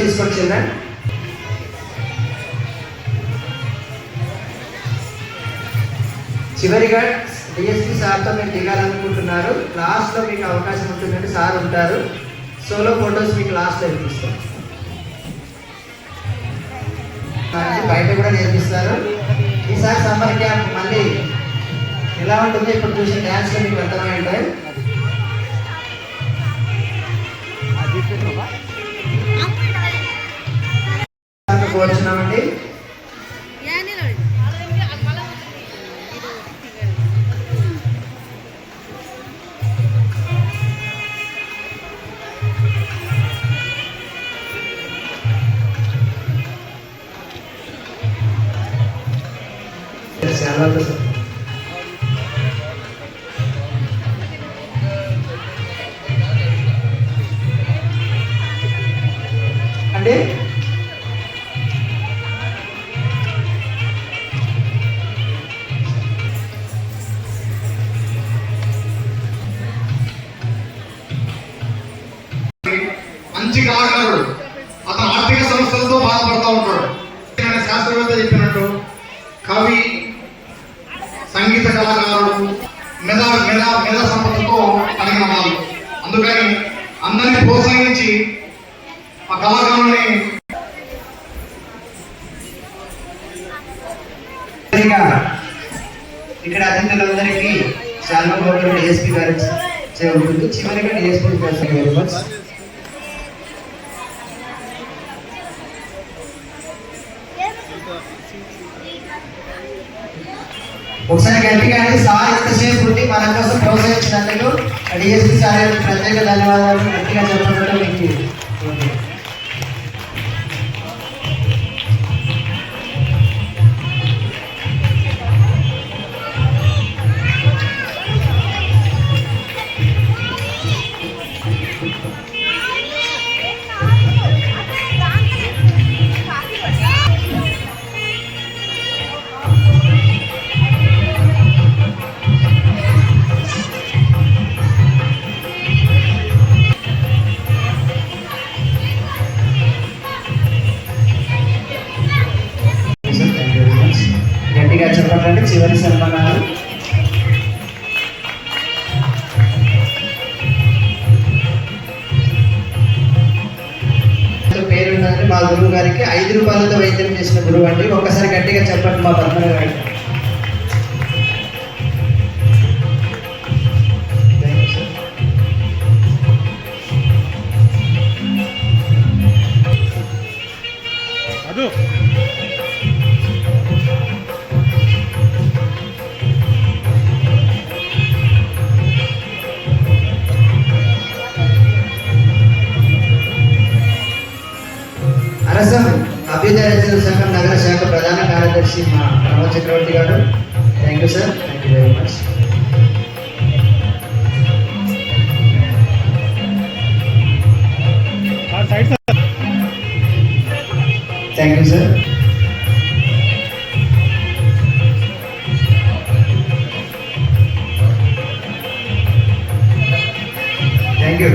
తీసుకొచ్చిందా చివరిగా డిఎస్పీ సార్తో మీరు దిగాలనుకుంటున్నారు. లాస్ట్లో మీకు అవకాశం ఉంటుందండి సార్ ఉంటారు. సోలో ఫొటోస్ మీకు లాస్ట్లో ఇప్పిస్తాం. బయట కూడా నేర్పిస్తారు. ఈసారి సమ్మర్ క్యాంప్ మళ్ళీ ఎలా ఉంటుందో ఇప్పుడు చూసిన డ్యాన్స్లో మీకు అర్థమై ఉంటాయి కోరుచున్నామండి అంటే కవి సంగీత కళాకారుడు మెద మెద మెద సంపదతో కలిగిన వాళ్ళు. అందుకని అందరినీ ప్రోత్సహించి ఆ కళాకారుని ఇక్కడ అతిథులందరికీ చాలా గౌరవ డిఎస్పీ గారు ఉంటుంది చివరిగా డిఎస్పీ గారు ఒకసారి గట్టిగా అంటే సార్ ఇంతసేపు ఉండి మన కోసం ప్రోత్సహించినందుకు. డిఎస్పీ సార్ ప్రత్యేక ధన్యవాదాలు. గట్టిగా చెప్పడం మీకు. గట్టిగా చివరి సన్మానాలు పేరు మా గురువు గారికి ఐదు రూపాయలతో వైద్యం చేసిన గురువు అండి. ఒక్కసారి గట్టిగా చెప్పండి మా పద్మనాభ గారికి కార్యదర్శి మా ప్రమోద్ చక్రవర్తి గారు thank you sir thank you very much ఆ side sir thank you sir thank you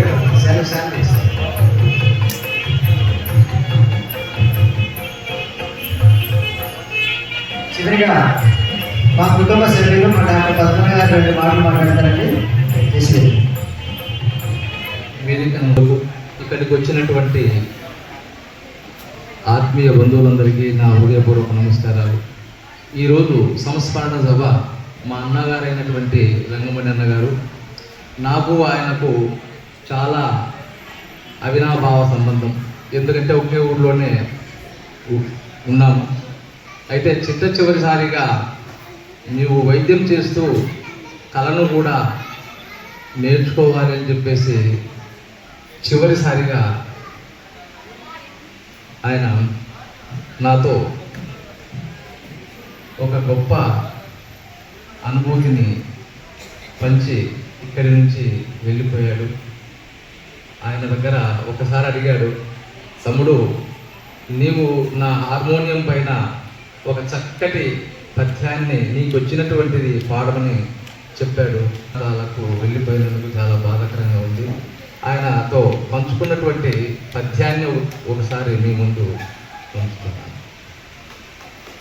చివరిగా మా కుటుంబ సభ్యులు మా డాక్టర్ పద్మ గారు రెండు మాటలు మాట్లాడతారండి. చేసి ఇక్కడికి వచ్చినటువంటి ఆత్మీయ బంధువులందరికీ నా హృదయపూర్వక నమస్కారాలు. ఈరోజు సంస్మరణ సభ మా అన్నగారైనటువంటి రంగమణి అన్నగారు నాకు ఆయనకు చాలా అవినాభావ సంబంధం. ఎందుకంటే ఒకే ఊళ్ళోనే ఉన్నాము. అయితే చిట్ట చివరిసారిగా నీవు వైద్యం చేస్తూ కళను కూడా నేర్చుకోవాలి అని చెప్పేసి చివరిసారిగా ఆయన నాతో ఒక గొప్ప అనుభూతిని పంచి ఇక్కడి నుంచి వెళ్ళిపోయాడు. ఆయన దగ్గర ఒకసారి అడిగాడు తమ్ముడు నీవు నా హార్మోనియం పైన ఒక చక్కటి పద్యాన్ని నీకు వచ్చినటువంటిది పాడమని చెప్పాడు. వాళ్ళకు వెళ్ళిపోయినందుకు చాలా బాధాకరంగా ఉంది. ఆయనతో పంచుకున్నటువంటి పద్యాన్ని ఒకసారి మీ ముందు పంచుతున్నాను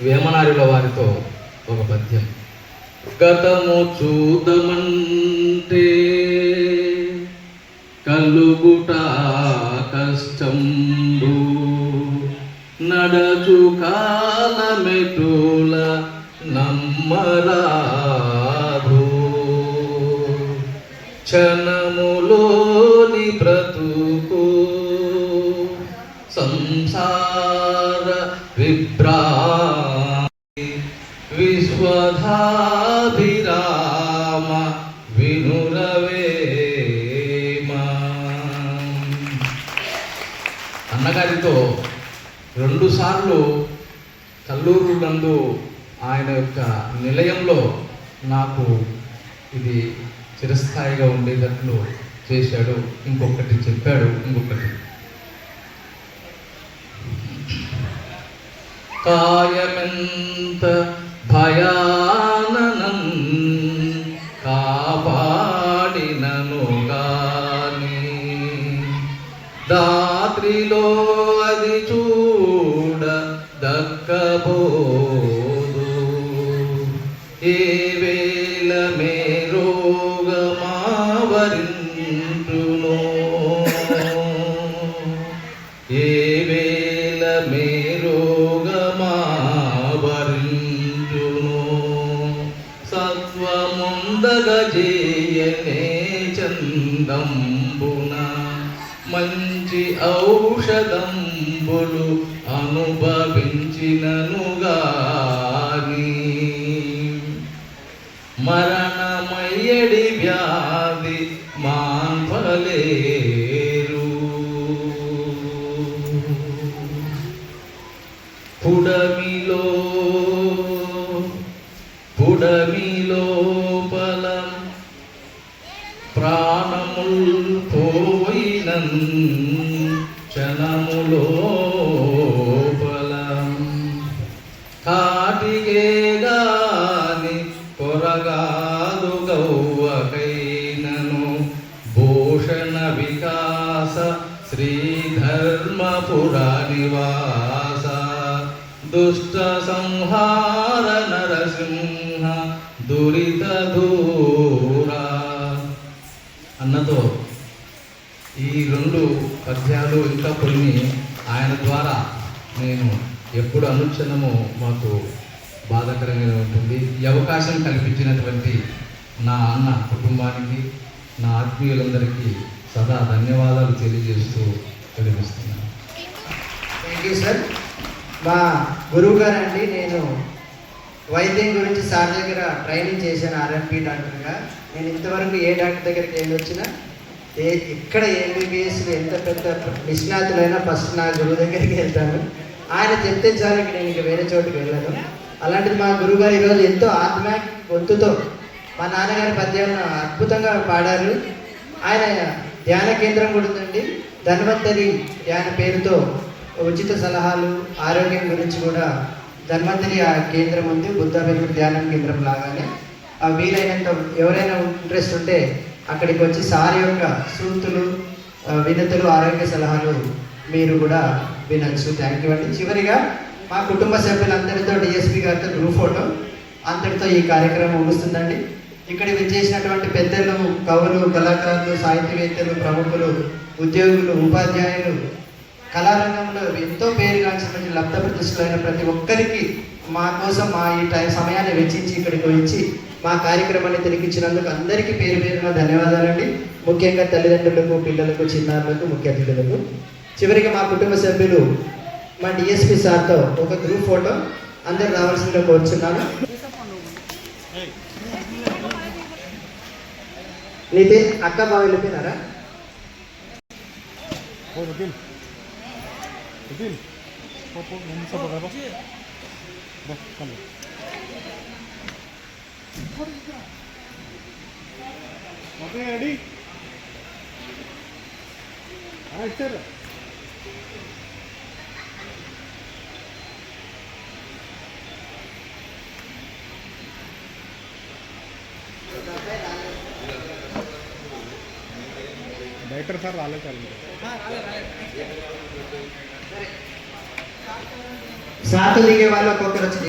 వేమనారుల వారితో ఒక పద్యం. గతము చూదమంటే కలుగుట కష్టం. నడచు కాలమెటూల నమ్మరాదు. క్షణములోని బ్రతుకు సంసార విభ్రా విశ్వధాభిరామ వినురవేమ అన్నగారితో రెండుసార్లు తల్లూరు కల్లూరు నందు ఆయన యొక్క నిలయంలో నాకు ఇది చిరస్థాయిగా ఉండేటట్లు చేశాడు. ఇంకొకటి చెప్పాడు. ఇంకొకటి. కాయమెంత భయా మేరోగమావరింటునో ఏ వేళ మేరోగమావరింటునో సత్వముందగ చేయనే చందంబున. మంచి ఔషధంబులు అనుభవించినను గాని పుడమిలో పుడమిలో బలం ప్రాణముల్ పోయిన క్షణములో బలం. కాటికే గాని కొరగాదు గౌవకైనను భూషణ వికాస శ్రీధర్మపుర నివాస దుష్ట సంహార నరసింహ దురిత దూరా అన్నతో ఈ రెండు పద్యాలు ఇంకా కొన్ని ఆయన ద్వారా నేను ఎప్పుడు అనుక్షణము మాకు బాధాకరంగా ఉంటుంది. ఈ అవకాశం కల్పించినటువంటి నా అన్న కుటుంబానికి నా ఆత్మీయులందరికీ సదా ధన్యవాదాలు తెలియజేస్తూ విరమిస్తున్నాను థ్యాంక్ యూ సార్ మా గురువు గారు అండి నేను వైద్యం గురించి సార్ దగ్గర ట్రైనింగ్ చేశాను ఆర్ఎంపీ డాక్టర్గా నేను ఇంతవరకు ఏ డాక్టర్ దగ్గరికి వెళ్ళి వచ్చినా ఏ ఎక్కడ ఎంబీబీఎస్ ఎంత పెద్ద నిష్ణాతులైనా ఫస్ట్ నా గురువు దగ్గరికి వెళ్తాను. ఆయన చెప్తే చాలు ఇక్కడ నేను ఇంక వేరే చోటుకి వెళ్ళను. అలాంటిది మా గురువు గారు ఈరోజు ఎంతో ఆత్మ గొంతుతో మా నాన్నగారి పద్యాలను అద్భుతంగా పాడారు. ఆయన ధ్యాన కేంద్రం కూడా ఉందండి. ధన్వంతరి ధ్యాన పేరుతో ఉచిత సలహాలు ఆరోగ్యం గురించి కూడా ధన్వంతరి ఆ కేంద్రం ఉంది బుద్ధ వెలుగు ధ్యానం కేంద్రం లాగానే. ఆ వీలైనంత ఎవరైనా ఇంట్రెస్ట్ ఉంటే అక్కడికి వచ్చి సార్ యొక్క సూక్తులు ఆ, వినతులు ఆరోగ్య సలహాలు మీరు కూడా వినొచ్చు. థ్యాంక్ యూ అండి. చివరిగా మా కుటుంబ సభ్యులందరితో డిఎస్పీ గారితో గ్రూప్ ఫోటో అంతటితో ఈ కార్యక్రమం ముగుస్తుందండి. ఇక్కడ విచ్చేసినటువంటి పెద్దలు కవులు కళాకారులు సాహిత్యవేత్తలు ప్రముఖులు ఉద్యోగులు ఉపాధ్యాయులు కళారంగంలో ఎంతో పేరుగాంచినటువంటి లబ్ధ ప్రతిష్ఠులైన ప్రతి ఒక్కరికి మా కోసం మా ఈ టైం సమయాన్ని వెచ్చించి ఇక్కడికి వచ్చి మా కార్యక్రమాన్ని తిరిగించినందుకు అందరికీ పేరు పేరున ధన్యవాదాలండి. ముఖ్యంగా తల్లిదండ్రులకు పిల్లలకు చిన్నారులకు ముఖ్య అతిథులకు. చివరికి మా కుటుంబ సభ్యులు మా డిఎస్పి సార్తో ఒక గ్రూప్ ఫోటో అందరు రావాల్సిందిగా కోరుచున్నాను. నితిన్ అక్క బావ వెళ్ళిపోయినారా? Oy, Nitin. Nitin. Po, po, may isa pa ba? Ba, kamo. Okay, ready? Alright, sir. బయట ఎక్కడ సార్ రాలేదు సార్ ఇంకా. సార్తో దిగే వాళ్ళు ఒక్కొక్కరు వచ్చి